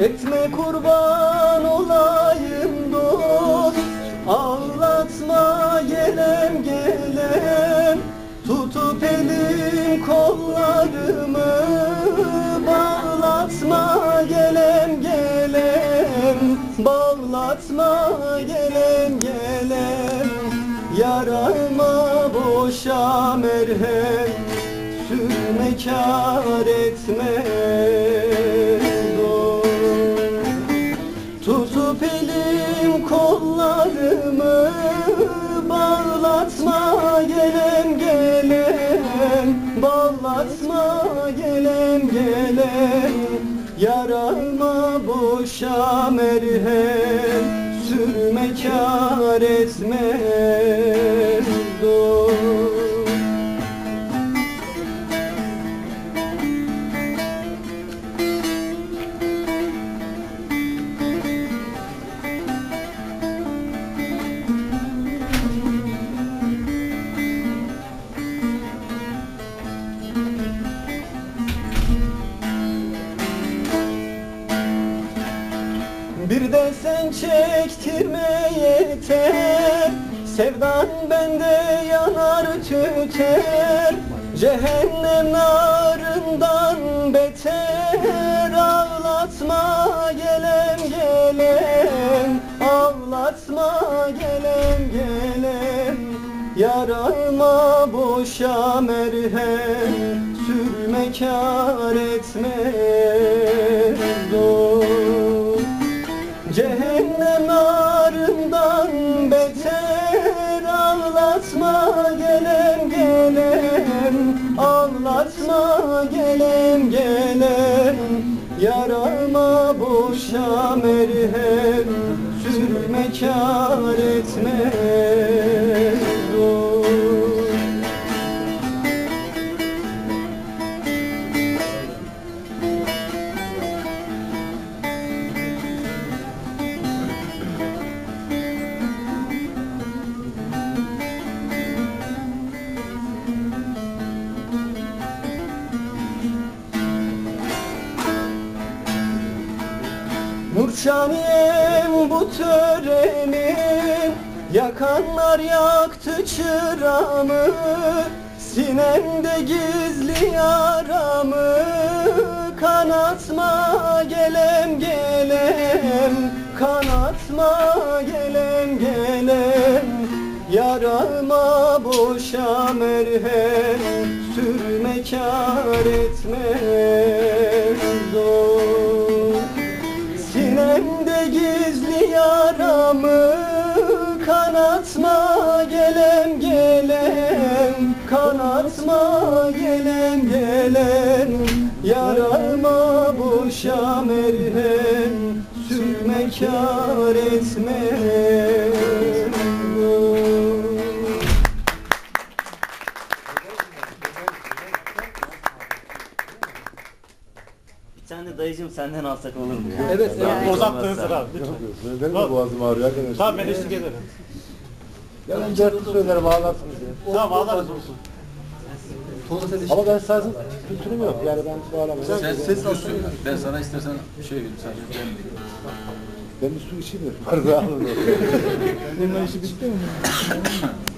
Etme kurban olayım dost Ağlatma gelem gelem. Tutup elim kollarımı. Bağlatma gelem gelem. Bağlatma gelem gelem. Yarama boşa merhem kar etme dost Tutup elim kollarımı Bağlatma gelem gelem Bağlatma gelem gelem Yarama boşa merhem Sürme kar etme Bir de sen çektirme yeter. Sevdan bende yanar tüter. Cehennem narından beter. Ağlatma gelem gelem. Ağlatma gelem gelem. Yarama boşa merhem. Sürme kar etme gelem gelem Ağlatma gelem gelem Yarama boşa merhem Sürme kar etme Nurşaniyem bu törenin Yakanlar yaktı çıramı Sinemde gizli yaramı. Kanatma gelem gelem Kanatma gelem gelem. Yarama boşa merhem Sürme kar etme gelem gelem yarama boşa merhem sürme kar etme Bir tane de dayıcım senden alsak olur mu ya? Evet, evet. Uzattığın sıra. Lütfen. Benim de boğazım ağrıyor arkadaşlar. Tamam ben eşlik ederim. Ya ben dört söylerim ağlarsınız ya. Tamam ağlarız olsun. Ama ben sazın kültürüm yok yani ben bağlamayayım. Sen ses nasıl Ben sana istersen şey vereyim sadece ben Ben bir su içeyim de. Bardağı alın. Bunun işi bitti mi?